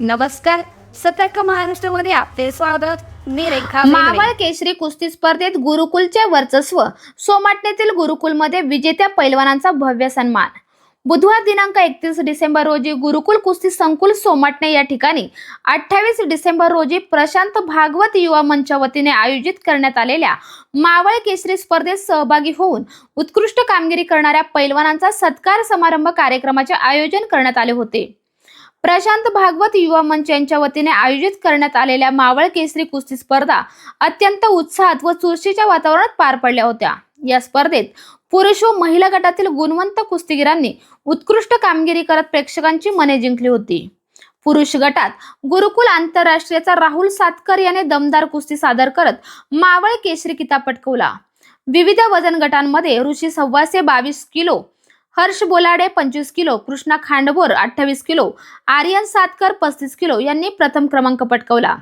नमस्कार. सतर्क महाराष्ट्रामध्ये आपले स्वागत. मी रेखा मावळ केशरी कुस्ती स्पर्धेत गुरुकुलचे वर्चस्व सोमाटण्यातील गुरुकुलमध्ये विजेत्या पैलवानांचा भव्य सन्मान. बुधवार दिनांक एकतीस डिसेंबर रोजी गुरुकुल कुस्ती संकुल सोमाटणे या ठिकाणी अठ्ठावीस डिसेंबर रोजी प्रशांत भागवत युवा मंच्या वतीने आयोजित करण्यात आलेल्या मावळ केसरी स्पर्धेत सहभागी होऊन उत्कृष्ट कामगिरी करणाऱ्या पैलवानांचा सत्कार समारंभ कार्यक्रमाचे आयोजन करण्यात आले होते. प्रशांत भागवत युवा मंच यांच्या वतीने आयोजित करण्यात आलेल्या मावळ केसरी कुस्ती स्पर्धा अत्यंत उत्साहात व चुरशीच्या वातावरणात पार पडल्या होत्या. या स्पर्धेत पुरुष व महिला गटातील गुणवंत कुस्तीगिरांनी उत्कृष्ट कामगिरी करत प्रेक्षकांची मने जिंकली होती. पुरुष गटात गुरुकुल आंतरराष्ट्रीयचा राहुल सातकर याने दमदार कुस्ती सादर करत मावळ केसरी किताब पटकवला. विविध वजन गटांमध्ये ऋषी सव्वाशे बावीस किलो हर्ष बोलाडे पंचवीस किलो. कृष्णा खांडबोर अठ्ठावीस किलो. आर्यन सातकर पस्तीस किलो. यांनी प्रथम क्रमांक पटकवला.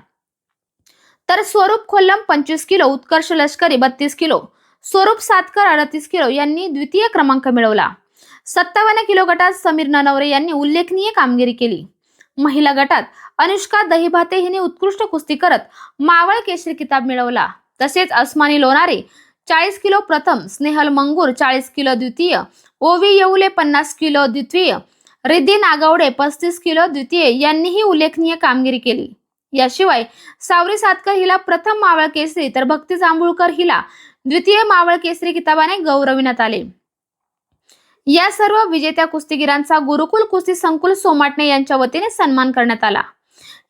तर स्वरूप खोल्लम पंचवीस किलो. उत्कर्ष लष्करी बत्तीस किलो. स्वरूप सातकर अडतीस किलो. यांनी द्वितीय क्रमांक मिळवला. सत्तावन्न किलो गटात समीर ननवरे यांनी उल्लेखनीय कामगिरी केली. महिला गटात अनुष्का दहिभाते हिने उत्कृष्ट कुस्ती करत मावळ केशरी किताब मिळवला. तसेच अस्मानी लोणारे चाळीस किलो प्रथम स्नेहल मंगूर चाळीस किलो द्वितीय ओवी येऊले पन्नास किलो द्वितीय रिद्धी नागवडे पस्तीस किलो द्वितीय यांनीही उल्लेखनीय कामगिरी केली. याशिवाय सावरी सातकर हिला प्रथम मावळ केसरी तर भक्ती जांभूळकर हिला द्वितीय मावळ केसरी किताबाने गौरविण्यात आले. या सर्व विजेत्या कुस्तीगिरांचा गुरुकुल कुस्ती संकुल सोमाटणे यांच्या वतीने सन्मान करण्यात आला.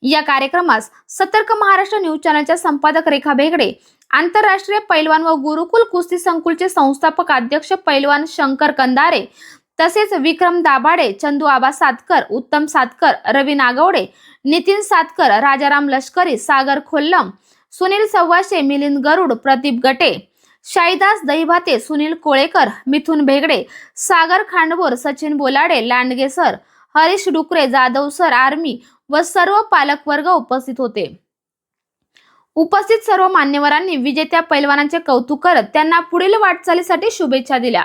या कार्यक्रमास सतर्क महाराष्ट्र न्यूज चॅनलच्या संपादक रेखा बेगडे आंतरराष्ट्रीय पैलवान व गुरुकुल कुस्ती संकुलचे संस्थापक अध्यक्ष पैलवान शंकर कंदारे तसेच विक्रम दाभाडे चंदू आबा सातकर उत्तम सातकर रवी नागवडे नितीन सातकर राजाराम लष्करी Sagar Khollam Sunil Savvashe Milind Garud Pradeep Gate Shaidas Dahibhate Sunil Kolekar Mithun Bhegade Sagar Khandbor Sachin Bolade Landge sir Harish Dukare Jadhav sir army व सर्व पालकवर्ग उपस्थित होते. उपस्थित सर्व मान्यवरांनी विजेत्या पैलवानांचे कौतुक करत त्यांना पुढील वाटचालीसाठी शुभेच्छा दिल्या.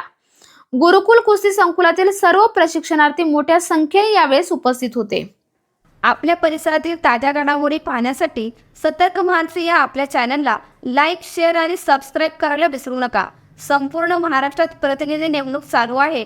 गुरुकुल कुस्ती संकुलातील सर्व प्रशिक्षणार्थी मोठ्या संख्येने यावेळेस उपस्थित होते. आपल्या परिसरातील ताज्या घडामोडी पाहण्यासाठी सतर्क महाराष्ट्र या आपल्या चॅनलला लाईक शेअर आणि सबस्क्राईब करायला विसरू नका. संपूर्ण महाराष्ट्रात प्रतिनिधी नेमणूक चालू आहे.